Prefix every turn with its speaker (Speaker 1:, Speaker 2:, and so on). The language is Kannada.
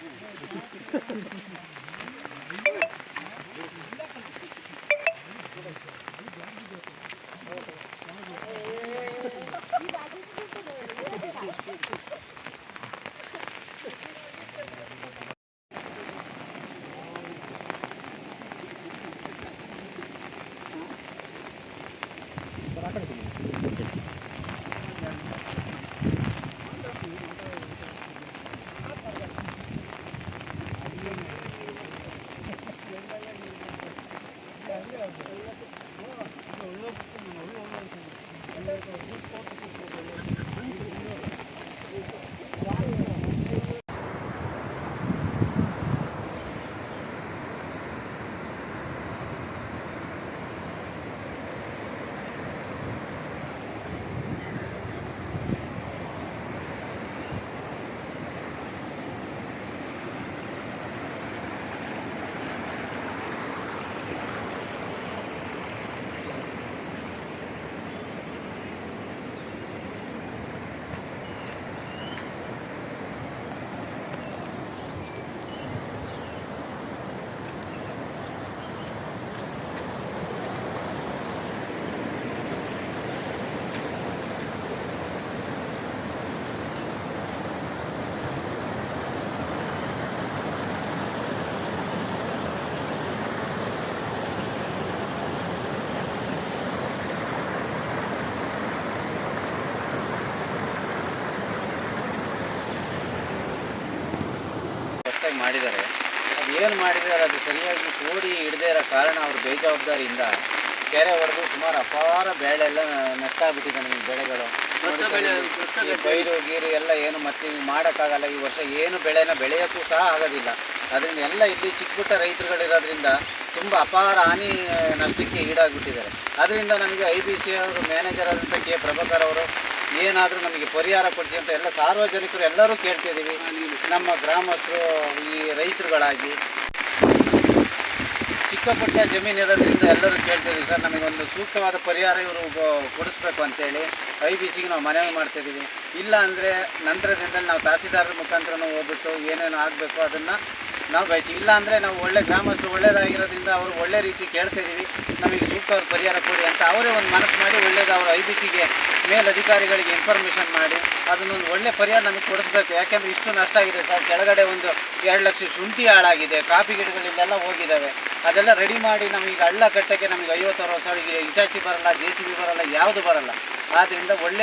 Speaker 1: Thank you. เลย ಹೊಸದಾಗಿ ಮಾಡಿದ್ದಾರೆ. ಅದು ಏನು ಮಾಡಿದ್ದಾರೆ ಅದು ಸರಿಯಾಗಿ ಕೂಡಿ ಹಿಡದೇ ಇರೋ ಕಾರಣ ಅವ್ರ ಬೇಜವಾಬ್ದಾರಿಯಿಂದ ಕೆರೆ ಹೊಡೆದು ಸುಮಾರು ಅಪಾರ ಬೆಳೆ ಎಲ್ಲ ನಷ್ಟ ಆಗ್ಬಿಟ್ಟಿದೆ ನಮಗೆ ಬೆಳೆಗಳು. ಈ ಪೈರು ಗೀರು ಎಲ್ಲ ಏನು ಮತ್ತೆ ಮಾಡೋಕ್ಕಾಗಲ್ಲ. ಈ ವರ್ಷ ಏನು ಬೆಳೆನ ಬೆಳೆಯೋಕ್ಕೂ ಸಹ ಆಗೋದಿಲ್ಲ. ಅದರಿಂದ ಎಲ್ಲ ಇಲ್ಲಿ ಚಿಕ್ಕ ಪುಟ್ಟ ರೈತರುಗಳಿರೋದ್ರಿಂದ ತುಂಬ ಅಪಾರ ಹಾನಿ ನಷ್ಟಕ್ಕೆ ಈಡಾಗ್ಬಿಟ್ಟಿದ್ದಾರೆ. ಅದರಿಂದ ನಮಗೆ ಐ ಬಿ ಸಿ ಅವರು ಮ್ಯಾನೇಜರ್ ಆದಂಥ ಕೆ. ಪ್ರಭಾಕರ್ ಅವರು ಏನಾದರೂ ನಮಗೆ ಪರಿಹಾರ ಕೊಡಿಸಿ ಅಂತ ಎಲ್ಲ ಸಾರ್ವಜನಿಕರು ಎಲ್ಲರೂ ಕೇಳ್ತಿದ್ದೀವಿ. ನಮ್ಮ ಗ್ರಾಮಸ್ಥರು, ಈ ರೈತರುಗಳಾಗಿ. ಚಿಕ್ಕ ಪುಟ್ಟ ಜಮೀನು ಇರೋದ್ರಿಂದ ಎಲ್ಲರೂ ಕೇಳ್ತಿದ್ದೀವಿ, ಸರ್. ನಮಗೊಂದು ಸೂಕ್ತವಾದ ಪರಿಹಾರ ಇವರು ಕೊಡಿಸ್ಬೇಕು ಅಂತೇಳಿ. ಐ ಬಿ ಸಿಗೆ ನಾವು ಮನವಿ ಮಾಡ್ತಿದ್ದೀವಿ. ಇಲ್ಲ ಅಂದರೆ ನಂತರದಿಂದ ನಾವು ತಹಸೀಲ್ದಾರರ ಮುಖಾಂತರ ಹೋಗ್ಬಿಟ್ಟು ಏನೇನು ಆಗಬೇಕು ಅದನ್ನು ನಾವು ಬಯತೀವಿ ಇಲ್ಲ ಅಂದರೆ ನಾವು ಒಳ್ಳೆ ಗ್ರಾಮಸ್ಥರು ಒಳ್ಳೆಯದಾಗಿರೋದ್ರಿಂದ ಅವರು ಒಳ್ಳೆ ರೀತಿ ಕೇಳ್ತಿದ್ದೀವಿ. ನಮಗೆ ಸೂಕ್ತವಾದ ಪರಿಹಾರ ಕೊಡಿ ಅಂತ ಅವರೇ ಒಂದು ಮನಸ್ಸು ಮಾಡಿ ಒಳ್ಳೇದು ಅವರು ಐ ಬಿ ಸಿಗೆ ಮೇಲಧಿಕಾರಿಗಳಿಗೆ ಇನ್ಫಾರ್ಮೇಷನ್ ಮಾಡಿ ಅದನ್ನೊಂದು ಒಳ್ಳೆ ಪರಿಹಾರ ನಮಗೆ ಕೊಡಿಸ್ಬೇಕು. ಯಾಕೆಂದರೆ ಇಷ್ಟು ನಷ್ಟ ಆಗಿದೆ ಸರ್. ಕೆಳಗಡೆ ಒಂದು ಎರಡು ಲಕ್ಷ ಶುಂಠಿ ಹಾಳಾಗಿದೆ. ಕಾಫಿ ಗಿಡಗಳಿಂದೆಲ್ಲ ಹೋಗಿದ್ದಾವೆ. ಅದೆಲ್ಲ ರೆಡಿ ಮಾಡಿ ನಮಗೆ ಹಳ್ಳ ಕಟ್ಟಕ್ಕೆ ನಮಗೆ ಐವತ್ತು ಅರವತ್ತು ಸಾವಿರ ಇಟಾಚಿ ಬರಲ್ಲ ಜೆ ಸಿ ಬಿ ಬರಲ್ಲ, ಯಾವುದು ಬರಲ್ಲ. ಆದ್ದರಿಂದ ಒಳ್ಳೆ